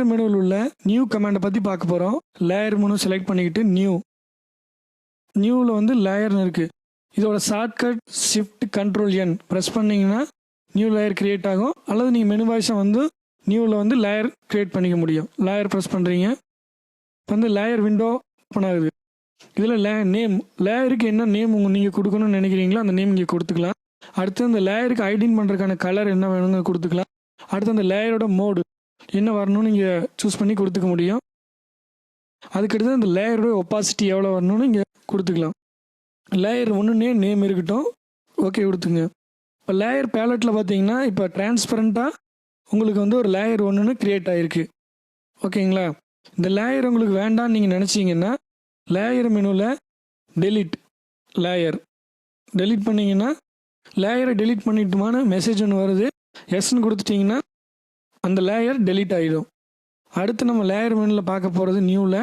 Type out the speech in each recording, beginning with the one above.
மெனுவில் உள்ள நியூ கமாண்டை பற்றி பார்க்க போகிறோம் லேயர் மெனு செலக்ட் பண்ணிக்கிட்டு நியூ நியூவில் வந்து லேயர்னு இருக்குது இதோட shortcut shift control N press பண்ணிங்கன்னா நியூ லேயர் க்ரியேட் ஆகும். அல்லது நீங்கள் மெனு வாய்ஸை வந்து நியூவில் வந்து லேயர் க்ரியேட் பண்ணிக்க முடியும். லேயர் ப்ரெஸ் பண்ணுறீங்க இப்போ வந்து லேயர் விண்டோ ஓப்பன் ஆகுது. இதில் லே நேம் லேயருக்கு என்ன நேம் உங்கள் நீங்கள் கொடுக்கணும்னு நினைக்கிறீங்களோ அந்த நேம் இங்கே கொடுத்துக்கலாம். அடுத்து அந்த லேயருக்கு ஐடென்ட் பண்ணுறதுக்கான கலர் என்ன வேணுங்க கொடுத்துக்கலாம். அடுத்து அந்த லேயரோட மோடு என்ன வரணும்னு நீங்கள் சூஸ் பண்ணி கொடுத்துக்க முடியும். அதுக்கடுத்து அந்த லேயரோட ஒப்பாசிட்டி எவ்வளோ வரணும்னு இங்கே கொடுத்துக்கலாம். லேயர் ஒன்றுனே நேம் இருக்கட்டும். ஓகே கொடுத்துங்க. இப்போ லேயர் பேலட்டில் பார்த்தீங்கன்னா இப்போ டிரான்ஸ்பரண்ட்டாக உங்களுக்கு வந்து ஒரு லேயர் ஒன்றுன்னு க்ரியேட் ஆகிருக்கு ஓகேங்களா இந்த லேயர் உங்களுக்கு வேண்டாம்னு நீங்கள் நினச்சிங்கன்னா லேயர் மெனுவில் டெலிட் லேயர் டெலிட் பண்ணிங்கன்னா லேயரை டெலிட் பண்ணிட்டுமான மெசேஜ் ஒன்று வருது. எஸ்ன்னு கொடுத்துட்டிங்கன்னா அந்த லேயர் டெலீட் ஆகிடும் அடுத்து நம்ம லேயர் மெனுவில் பார்க்க போகிறது நியூவில்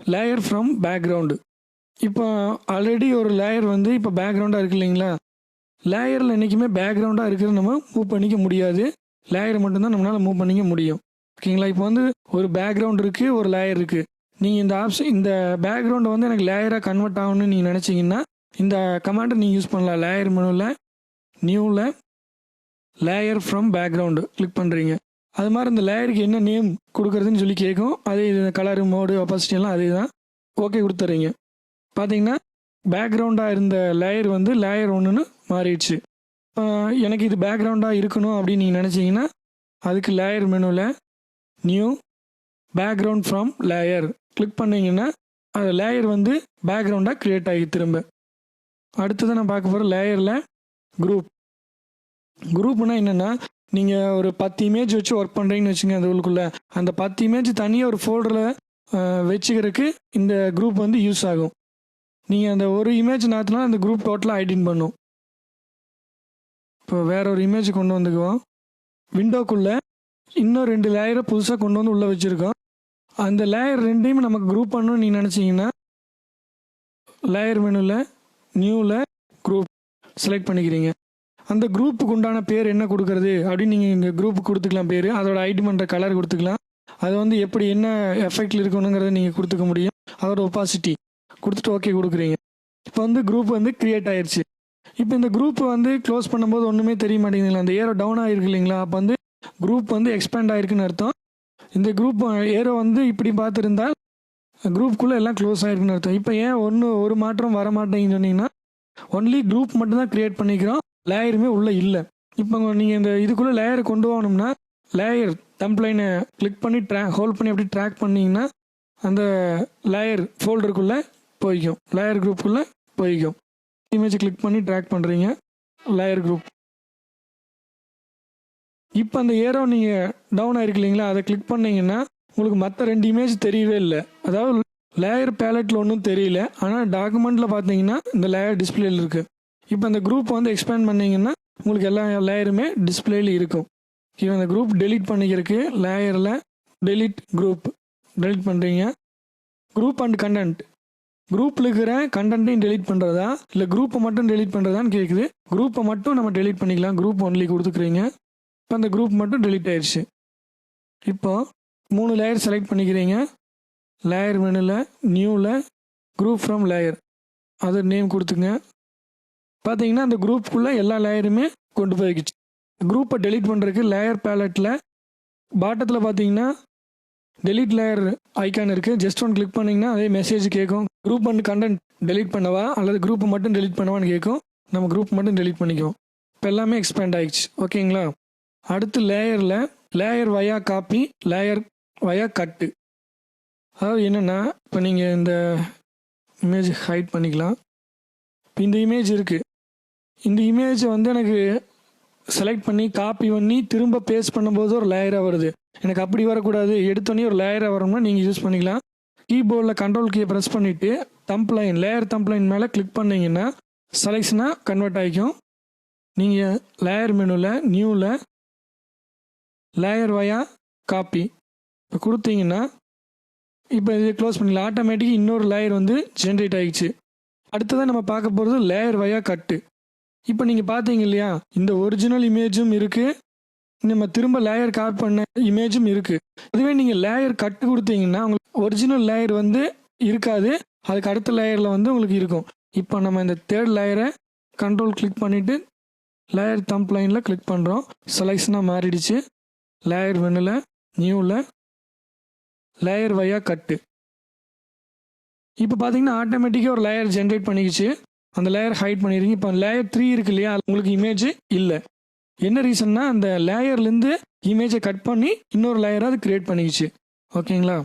லேயர் ஃப்ரம் பேக்ரவுண்டு இப்போ ஆல்ரெடி ஒரு லேயர் வந்து இப்போ பேக்ரவுண்டாக இருக்கு இல்லைங்களா? லேயரில் என்றைக்குமே பேக்ரவுண்டாக இருக்கிறத நம்ம மூவ் பண்ணிக்க முடியாது. லேயர் மட்டும்தான் நம்மளால் மூவ் பண்ணிக்க முடியும். ஓகேங்களா? இப்போ வந்து ஒரு பேக்ரவுண்ட் இருக்குது ஒரு லேயர் இருக்குது நீங்கள் இந்த ஆப்ஷன் இந்த பேக்ரவுண்டை வந்து எனக்கு லேயராக கன்வெர்ட் ஆகணும்னு நீங்கள் நினச்சிங்கன்னா இந்த கமாண்டை நீங்கள் யூஸ் பண்ணலாம். லேயர் மெனுவில் நியூவில் லேயர் ஃப்ரம் பேக்ரவுண்டு கிளிக் பண்ணுறீங்க அது மாதிரி இந்த லேயருக்கு என்ன நேம் கொடுக்குறதுன்னு சொல்லி கேட்கும். அதே இது கலரு மோடு ஒப்பாசிட்டினெல்லாம் அதே தான். ஓகே கொடுத்துறீங்க. பார்த்தீங்கன்னா பேக்ரவுண்டாக இருந்த லேயர் வந்து லேயர் ஒன்றுன்னு மாறிடுச்சு. எனக்கு இது பேக்ரவுண்டாக இருக்கணும் அப்படின்னு நீங்கள் நினச்சிங்கன்னா அதுக்கு லேயர் மெனுவில் new background from layer click பண்ணிங்கன்னா அந்த லேயர் வந்து பேக்ரவுண்டாக க்ரியேட் ஆகி திரும்ப. அடுத்தது நான் பார்க்க போகிற லேயரில் குரூப் குரூப்னா என்னென்னா நீங்கள் ஒரு பத்து இமேஜ் வச்சு ஒர்க் பண்ணுறீங்கன்னு வச்சுங்க அந்த உள்ளுக்குள்ளே. அந்த பத்து இமேஜ் தனியாக ஒரு ஃபோல்டரில் வச்சுக்கிறதுக்கு இந்த குரூப் வந்து யூஸ் ஆகும். நீங்கள் அந்த ஒரு இமேஜ் நாத்தினா அந்த குரூப் டோட்டலாக ஐடென்ட் பண்ணும். இப்போ வேற ஒரு இமேஜ் கொண்டு வந்துக்குவோம். விண்டோக்குள்ளே இன்னும் ரெண்டு லேயரை புதுசாக கொண்டு வந்து உள்ளே வச்சுருக்கோம். அந்த லேயர் ரெண்டையும் நமக்கு குரூப் பண்ணணும்னு நீங்கள் நினச்சிங்கன்னா லேயர் மெனுவில் நியூவில் குரூப் செலக்ட் பண்ணிக்கிறீங்க. அந்த குரூப்புக்கு உண்டான பேர் என்ன கொடுக்கறது? அப்படின்னு நீங்கள் இந்த குரூப்புக்கு கொடுத்துக்கலாம் பேர். அதோட ஐடி பண்ணுற கலர் கொடுத்துக்கலாம். அது வந்து எப்படி என்ன எஃபெக்டில் இருக்கணுங்கிறத நீங்கள் கொடுத்துக்க முடியும். அதோட ஒப்பாசிட்டி கொடுத்துட்டு ஓகே கொடுக்குறீங்க. இப்போ வந்து குரூப் வந்து கிரியேட் ஆயிடுச்சு இப்போ இந்த குரூப் வந்து க்ளோஸ் பண்ணும்போது ஒன்றுமே தெரிய மாட்டேங்குதுங்களா? அந்த ஏரோ டவுன் ஆகிருக்கு இல்லைங்களா? அப்போ வந்து குரூப் வந்து எக்ஸ்பேண்ட் ஆயிருக்குன்னு அர்த்தம். இந்த குரூப் ஏரோ வந்து இப்படி பார்த்துருந்தா குரூப்புக்குள்ளே எல்லாம் க்ளோஸ் ஆயிருக்குன்னு அர்த்தம். இப்போ ஏன் ஒன்று ஒரு மாற்றம் வர மாட்டேங்குன்னு சொன்னீங்கன்னா ஒன்லி குரூப் மட்டும்தான் க்ரியேட் பண்ணிக்கிறோம். லேயருமே உள்ளே இல்லை. இப்போ நீங்கள் இந்த இதுக்குள்ளே லேயரை கொண்டு போகணும்னா லேயர் டம்ப்ளைனை கிளிக் பண்ணி ட்ரா ஹோல்ட் பண்ணி அப்படி ட்ராக் பண்ணிங்கன்னா அந்த லேயர் ஃபோல்டருக்குள்ளே போய்க்கும். லேயர் குரூப்புக்குள்ளே போய்க்கும். இமேஜ் கிளிக் பண்ணி ட்ராக் பண்ணுறீங்க லேயர் குரூப் இப்போ அந்த ஏரோ நீங்கள் டவுன் ஆகிருக்கு இல்லைங்களா? அதை கிளிக் பண்ணிங்கன்னா உங்களுக்கு மற்ற ரெண்டு இமேஜ் தெரியவே இல்லை. அதாவது லேயர் பேலட்டில் ஒன்றும் தெரியல. ஆனால் டாக்குமெண்ட்டில் பார்த்தீங்கன்னா இந்த லேயர் டிஸ்பிளேல இருக்குது இப்போ அந்த குரூப் வந்து எக்ஸ்பேண்ட் பண்ணீங்கன்னா உங்களுக்கு எல்லா லேயருமே டிஸ்பிளேல இருக்கும். இப்போ அந்த குரூப் டெலீட் பண்ணிக்கிறதுக்கு லேயரில் டெலீட் குரூப் டெலீட் பண்ணுறீங்க குரூப் அண்ட் கண்டென்ட் குரூப்பில் இருக்கிற கண்டென்ட்டையும் டெலீட் பண்ணுறதா இல்லை குரூப்பை மட்டும் டெலீட் பண்ணுறதான்னு கேட்குது குரூப்பை மட்டும் நம்ம டெலீட் பண்ணிக்கலாம். குரூப் ஒன்லி கொடுத்துக்கிறீங்க. இப்போ அந்த குரூப் மட்டும் டெலீட் ஆயிடுச்சு. இப்போ மூணு லேயர் செலக்ட் பண்ணிக்கிறீங்க. லேயர் மெனுவில் நியூவில் குரூப் ஃப்ரம் லேயர் அது நேம் கொடுத்துங்க பார்த்தீங்கன்னா அந்த குரூப்புக்குள்ளே எல்லா லேயருமே கொண்டு போய்க்குச்சு. குரூப்பை டெலீட் பண்ணுறதுக்கு லேயர் பேலட்டில் பாட்டத்தில் பார்த்தீங்கன்னா டெலீட் லேயர் ஐக்கான் இருக்குது ஜஸ்ட் ஒன் கிளிக் பண்ணிங்கன்னா அதே மெசேஜ் கேட்கும். குரூப் அண்ட் கண்டென்ட் டெலீட் பண்ணவா? அல்லது குரூப்பை மட்டும் டெலீட் பண்ணவான்னு கேட்கும். நம்ம குரூப் மட்டும் டெலீட் பண்ணிக்குவோம். இப்போ எல்லாமே எக்ஸ்பேண்ட் ஆகிடுச்சு ஓகேங்களா? அடுத்து லேயரில் layer via copy layer via cut அதாவது என்னென்னா இப்போ நீங்கள் இந்த இமேஜ் ஹைட் பண்ணிக்கலாம். இப்போ இந்த இமேஜ் இருக்குது இந்த இமேஜை வந்து எனக்கு செலக்ட் பண்ணி காப்பி பண்ணி திரும்ப பேஸ்ட் பண்ணும்போது ஒரு லேயராக வருது. எனக்கு அப்படி வரக்கூடாது. எடுத்தோடனே ஒரு லேயராக வரணும்னா நீங்கள் யூஸ் பண்ணிக்கலாம். கீபோர்டில் கண்ட்ரோல் கீயை ப்ரெஸ் பண்ணிவிட்டு தம்ப்லைன் லேயர் தம்ப்லைன் மேலே கிளிக் பண்ணிங்கன்னா செலெக்ஷனாக கன்வெர்ட் ஆகிக்கும் நீங்கள் லேயர் மெனுவில் நியூவில் லேயர் வயா காப்பி இப்போ கொடுத்தீங்கன்னா இப்போ இதை க்ளோஸ் பண்ணிக்கலாம் ஆட்டோமேட்டிக்காக இன்னொரு லேயர் வந்து ஜென்ரேட் ஆகிடுச்சு அடுத்ததான் நம்ம பார்க்க போகிறது லேயர் வயா கட்டு இப்போ நீங்கள் பார்த்தீங்க இல்லையா? இந்த ஒரிஜினல் இமேஜும் இருக்குது நம்ம திரும்ப லேயர் கார் பண்ண இமேஜும் இருக்குது அதுவே நீங்கள் லேயர் கட்டு கொடுத்தீங்கன்னா உங்களுக்கு ஒரிஜினல் லேயர் வந்து இருக்காது. அதுக்கு அடுத்த லேயரில் வந்து உங்களுக்கு இருக்கும். இப்போ நம்ம இந்த தேர்ட் லேயரை கண்ட்ரோல் கிளிக் பண்ணிவிட்டு லேயர் தம்ப் லைனில் கிளிக் பண்ணுறோம் செலெக்ஷனாக மாறிடுச்சு. லேயர் வெண்ணில் நியூவில் லேயர் வையாக கட்டு இப்போ பார்த்தீங்கன்னா ஆட்டோமேட்டிக்காக ஒரு லேயர் ஜென்ரேட் பண்ணிக்கிச்சு. அந்த லேயர் ஹைட் பண்ணிடுறீங்க இப்போ லேயர் த்ரீ இருக்கு இல்லையா? அது உங்களுக்கு இமேஜ் இல்லை. என்ன ரீசன்னா அந்த லேயர்லேருந்து இமேஜை கட் பண்ணி இன்னொரு லேயராக அது கிரியேட் பண்ணிக்கிச்சு. ஓகேங்களா